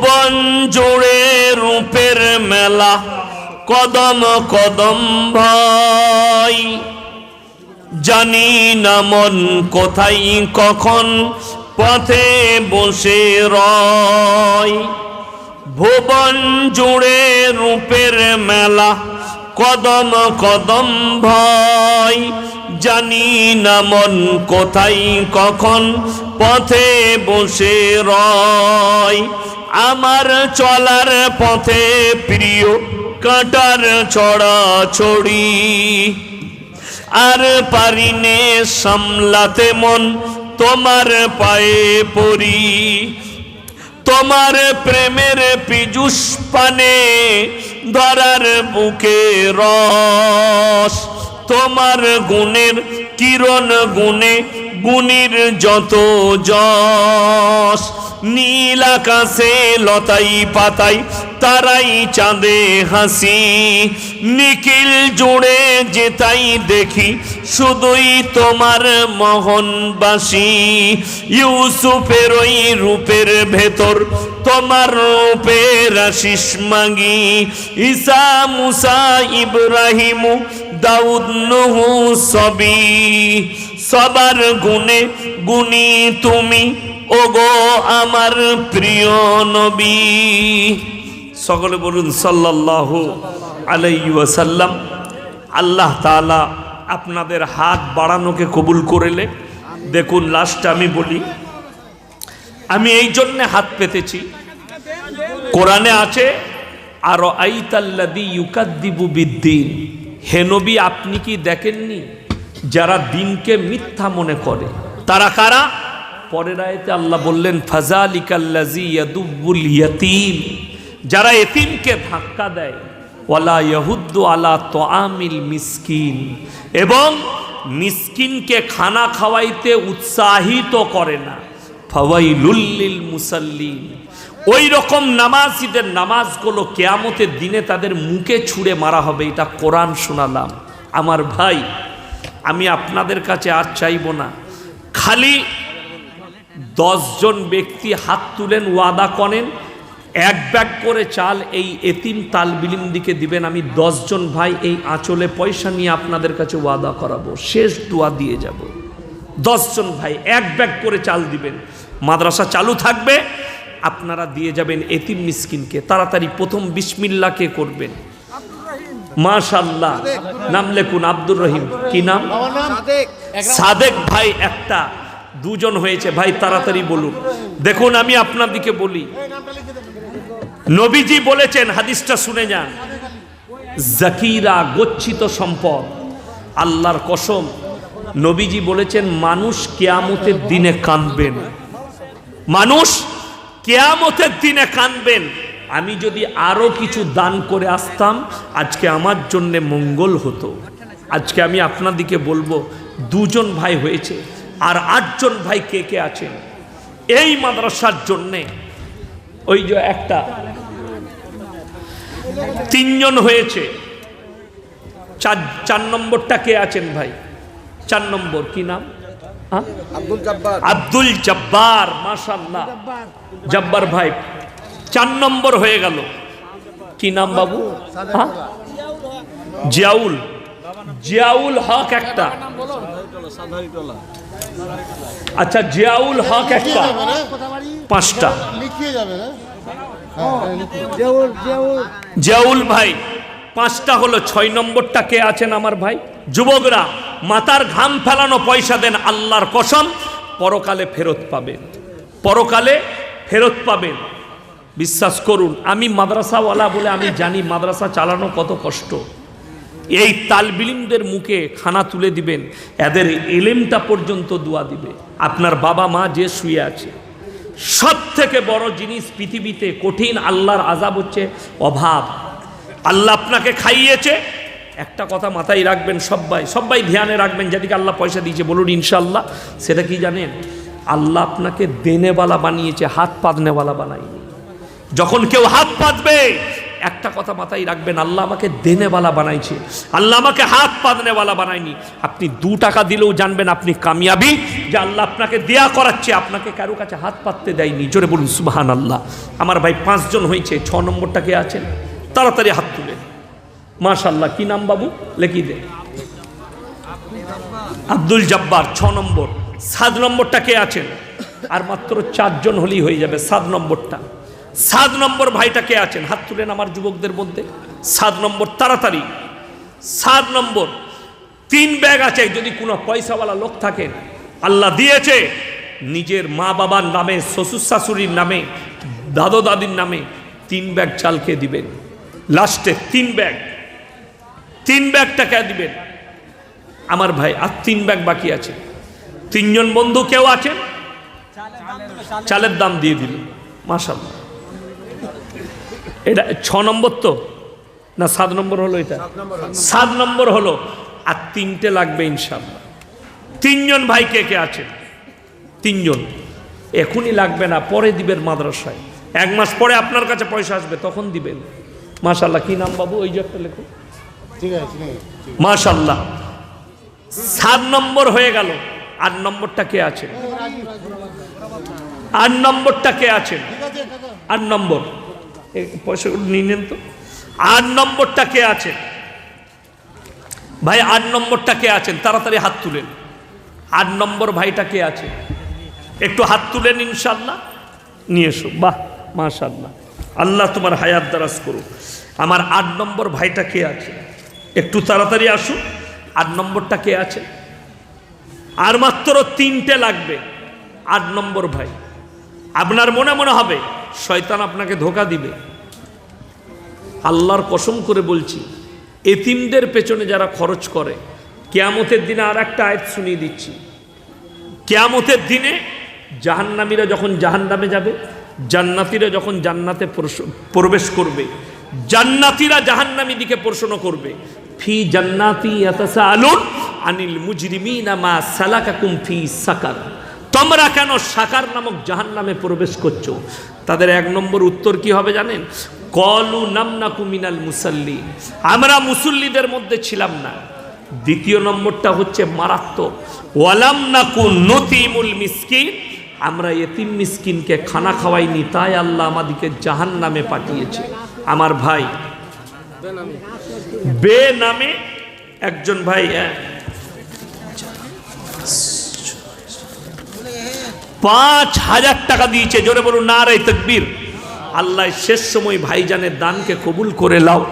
ভুবন জুড়ে রূপের মেলা, কদম কদম ভাই। জানি না মন কোথায়, কখন পথে বসে রয়। ভুবন জুড়ে রূপের মেলা, কদম কদম ভয় জানি না মন কোথায়, কখন পথে বসে রয়। আমার চলার পথে প্রিয় কাটার ছড়া ছড়ি। আর পারিনে সামলাতে মন তোমার পায়ে পড়ি। তোমার প্রেমের পীযুষ পানে ধরার বুকে রস। তোমার গুণের কিরণ গুণে গুণীর যত যশ। নীল আকাশে লতাই পাতাই, তারাই চাঁদে হাসি। নিখিল জুড়ে যেতাই দেখি, শুধুই তোমার মোহনবাসী। ইউসুফের ওই রূপের ভেতর তোমার রূপের আশিস মাগি। ঈসা, মুসা, ইব্রাহিম, দাউদ, নহু সবই, সবার গুণে গুণী তুমি। ওগো আমার প্রিয় নবী। সকলে বলুন, সাল্লাল্লাহু আলাইহি ওয়াসাল্লাম, আল্লাহ তাআলা আপনাদের হাত বাড়ানোকে কবুল করেলে। দেখুন, লাস্টে আমি বলি, আমি এই জন্যে হাত পেতেছি। কোরআনে আছে, আর আইতাল্লাদি ইউকাদ্দিবু বিদ্দিন। হে নবী, আপনি কি দেখেননি? যারা দিনকে মিথ্যা মনে করে, তারা কারা? পরের আয়তে আল্লাহ বললেন ফাজালিকাল্লাজি ইয়াদুবুল যারা এতিমকে ধাক্কা দেয়, ওয়ালা ইয়াহুদ্দু আলা তোয়ামিল মিসকিন। এবং মিসকিনকে খানা খাওয়াইতে উৎসাহিত করে না। ফাওয়াইলুল্লিল মুসাল্লিন। ওই রকম নামাজিদের নামাজগুলো কেয়ামতের দিনে তাদের মুখে ছুঁড়ে মারা হবে, এটা কোরআন শোনালাম। আমার ভাই, আমি আপনাদের কাছে আর চাইব না। খালি দশজন ব্যক্তি হাত তুলেন ওয়াদা করেন এক ব্যাগ করে চাল এই এতিম তালবিলিম দিকে দিবেন। আমি দশজন ভাই এই আঁচলে পয়সা নিয়ে আপনাদের কাছে ওয়াদা করাবো শেষ দোয়া দিয়ে যাব। দশজন ভাই এক ব্যাগ করে চাল দিবেন। মাদ্রাসা চালু থাকবে আপনারা দিয়ে যাবেন এতিম মিসকিনকে। তাড়াতাড়ি প্রথম বিসমিল্লাকে করবেন। মাশাল্লাহ নাম লেখুন আব্দুর রহিম। কি নাম? সাদেক ভাই একটা দুজন হয়েছে, ভাই, তাড়াতাড়ি বলুন। দেখুন, আমি আপনার দিকে বলি। নবীজি বলেছেন, হাদিসটা শুনে যান। জাকিরা গচ্ছিত সম্পদ, আল্লাহর কসম। নবীজি বলেছেন, মানুষ কেয়ামতের দিনে কাঁদবেন মানুষ কেয়ামতের দিনে কাঁদবেন আমি যদি আরও কিছু দান করে আসতাম, আজকে আমার জন্য মঙ্গল হতো। আজকে আমি আপনাদিকে বলব, দুজন ভাই হয়েছে আর আটজন ভাই কে কে আছেন এই মাদ্রাসার জন্যে ওই যে একটা তিনজন হয়েছে। চার চার নম্বরটা কে আছেন ভাই? চার নম্বর কি নাম? হ্যাঁ? আব্দুল জব্বার। আব্দুল জব্বার ভাই চার নম্বর হয়ে গেল। কি নাম বাবু? হ্যাঁ? জিয়াউল। জিয়াউল হক একটা। আচ্ছা জিয়াউল হক একটা। পাঁচটা। লিখিয়ে যাবে না? জিয়াউল ভাই পাঁচটা হলো ছয় নম্বরটা কে আছেন আমার ভাই? যুবকরা মাতার ঘাম ফেলানো পয়সা দেন আল্লাহর কসম পরকালে ফেরত পাবেন। পরকালে ফেরত পাবেন। বিশ্বাস করুন আমি মাদ্রাসাওয়ালা বলে আমি জানি মাদ্রাসা চালানো কত কষ্ট। এই তালবিলিমদের মুখে খানা তুলে দিবেন, এদের এলেমটা পর্যন্ত দোয়া দিবে। আপনার বাবা মা যে শুয়ে আছে সব থেকে বড় জিনিস পৃথিবীতে কঠিন আল্লাহর আজাব হচ্ছে অভাব। আল্লাহ আপনাকে খাইয়েছে। একটা কথা মাথায় রাখবেন সবাই সবাই ধ্যানে রাখবেন, যেদিকে আল্লাহ পয়সা দিয়েছে, বলুন ইনশাল্লাহ সেটা কি জানেন? আল্লাহ আপনাকে দেনেওয়ালা বানিয়েছে হাত পাতনেওয়ালা বানায়নি। যখন কেউ হাত পাতবে একটা কথা মাথায় রাখবেন, আল্লাহ আমাকে দেনেওয়ালা বানাইছে। আল্লাহ আমাকে হাত পাতনেওয়ালা বানায়নি। আপনি দু টাকা দিলেও জানবেন আপনি কামিয়াবি, যে আল্লাহ আপনাকে দেয়া করাচ্ছে, আপনাকে কারও কাছে হাত পাততে দেয়নি। জোরে বলুন সুবাহান আল্লাহ আমার ভাই পাঁচজন হয়েছে, ছ নম্বরটা কে আছেন? তাড়াতাড়ি হাত তুলে। মাশাল্লাহ কি নাম বাবু? লেখি দে। আব্দুল জব্বার, ছ নম্বর। সাত নম্বরটা কে আছেন? আর মাত্র চারজন হলেই হয়ে যাবে, সাত নম্বরটা। সাত নম্বর ভাইটা কে আছেন? হাত তুলেন আমার যুবকদের মধ্যে। সাত নম্বর, তাড়াতাড়ি। সাত নম্বর, তিন ব্যাগ আছে, যদি কোনো পয়সাওয়ালা লোক থাকেন আল্লাহ দিয়েছে, নিজের মা বাবার নামে, শ্বশুর শাশুড়ির নামে, দাদো দাদির নামে তিন ব্যাগ চালকে দিবেন। লাস্টে তিন ব্যাগ। তিন ব্যাগ টাকা দিবেন? আমার ভাই, আর তিন ব্যাগ বাকি আছে। তিনজন বন্ধু কেউ আছেন? চালের দাম দিয়ে দিল। মাসাল্লাহ এটা ছ নম্বর তো? না সাত নম্বর হলো এটা? সাত নম্বর হলো। আর তিনটে লাগবে ইনশাল্লাহ তিনজন ভাই কে কে আছেন? তিনজন। এখনই লাগবে না পরে দিবেন মাদ্রাসায়। এক মাস পরে আপনার কাছে পয়সা আসবে তখন দিবেন। মাশাল্লাহ কি নাম বাবু? ওই যে একটা লেখো। ঠিক আছে মাশাল্লাহ সাত নম্বর হয়ে গেল। আট নম্বরটা কে আছে আট নম্বরটা কে আছেন? আছে আট নম্বর। পয়সাগুলো নিয়ে নেন তো। আট নম্বরটা কে আছেন? ভাই আট নম্বরটা কে আছেন? তাড়াতাড়ি হাত তুলেন। আট নম্বর ভাইটা কে আছে? একটু হাত তুলেন ইনশাল্লাহ নিয়ে এসো। বাহ মাশাল্লাহ আল্লাহ তোমার হায়াত দারাজ করুক। আমার আট নম্বর ভাইটা কে আছে? একটু তাড়াতাড়ি আসুন। আট নম্বরটা কে আছে? আর মাত্র তিনটে লাগবে। আট নম্বর ভাই। আপনার মনে মনে হবে শয়তান আপনাকে ধোকা দিবে। আল্লাহর কসম করে বলছি, এতিমদের পেছনে যারা খরচ করে, কেয়ামতের দিনে আর একটা আয়াত শুনিয়ে দিচ্ছি। কেয়ামতের দিনে জাহান্নামীরা যখন জাহান্নামে যাবে, জান্নাতিরা যখন জান্নাতে প্রবেশ করবে, জান্নাতিরা জাহান্নামী দিকে প্রশ্ন করবে, ফি জান্নাতি আনিল মুজরিমিনা মা সালাকাকুম ফি সাকার। তোমরা কেন সাকার নামক জাহান্নামে প্রবেশ করছ? তাদের এক নম্বর উত্তর কি হবে জানেন? কলু নামনাকু মিনাল মুসাল্লি। আমরা মুসল্লিদের মধ্যে ছিলাম না। দ্বিতীয় নম্বরটা হচ্ছে মারাত্মক। ওয়ালাম নাকু নতিমুল মিসকিন। আমরা এতিম মিসকিনকে খানা খাওয়াইনি, তাই আল্লাহ আমাদেরকে জাহান নামে পাঠিয়েছে। আমার ভাই, বে নামে একজন ভাই পাঁচ হাজার টাকা দিয়েছে। জোরে বলুন না রে তকবীর। আল্লাহ শেষ সময় ভাইজানের দানকে কবুল করে লাও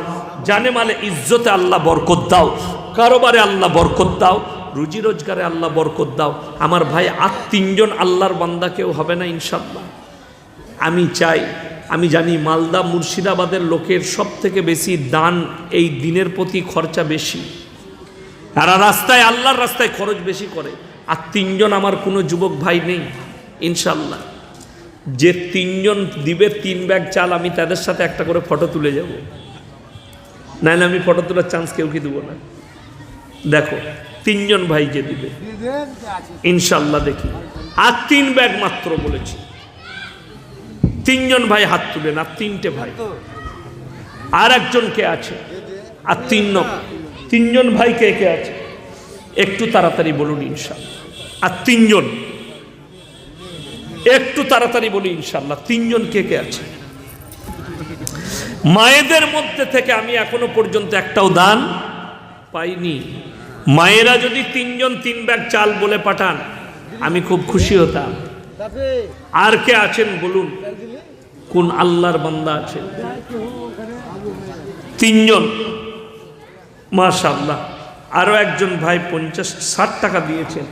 জানে মালে ইজ্জতে আল্লাহ বরকত দাও। কারোবারে আল্লাহ বরকত দাও। রুজি রোজগারে আল্লাহ বরকত দাও। আমার ভাই আর তিনজন আল্লাহর বান্দা কেউ হবে না ইনশাল্লাহ আমি চাই, আমি জানি মালদা মুর্শিদাবাদের লোকের সব থেকে বেশি দান এই দিনের প্রতি খরচা বেশি। তারা রাস্তায়, আল্লাহর রাস্তায় খরচ বেশি করে। আর তিনজন আমার কোনো যুবক ভাই নেই। ইনশাল্লাহ। যে তিনজন দিবে, তিন ব্যাগ চাল, আমি তাদের সাথে একটা করে ফটো তুলে যাব। নাহলে আমি ফটো তোলার চান্স কেউ কি দেবো না। দেখো, তিনজন ভাই যে দিবে, ইনশাল্লাহ দেখি। আর তিন ব্যাগ মাত্র বলেছি। তিনজন ভাই হাত তুলেন, আর তিনটে ভাই। আর একজন কে আছে? আর তিন তিনজন ভাই কে কে আছে? একটু তাড়াতাড়ি বলুন ইনশাল্লাহ। আর তিনজন। একটু তাড়াতাড়ি বলি ইনশাল্লাহ তিনজন কে কে আছে? মায়েদের মধ্যে থেকে আমি এখনও পর্যন্ত একটাও দান পাইনি। মায়েরা যদি তিনজন তিন ব্যাগ চাল বলে পাঠান, আমি খুব খুশি হতাম। আর কে আছেন বলুন? কোন আল্লাহর বান্দা আছেন তিনজন। মাশাল্লাহ আরও একজন ভাই পঞ্চাশ ষাট টাকা দিয়েছেন।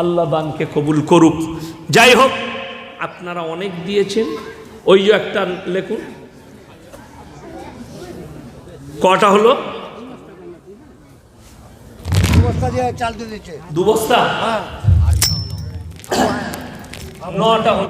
আল্লাহ দানকে কবুল করুক। যাই হোক আপনারা অনেক দিয়েছেন। ওই যে একটা লেখুন। কটা হলো? দু বস্তা নটা হলো।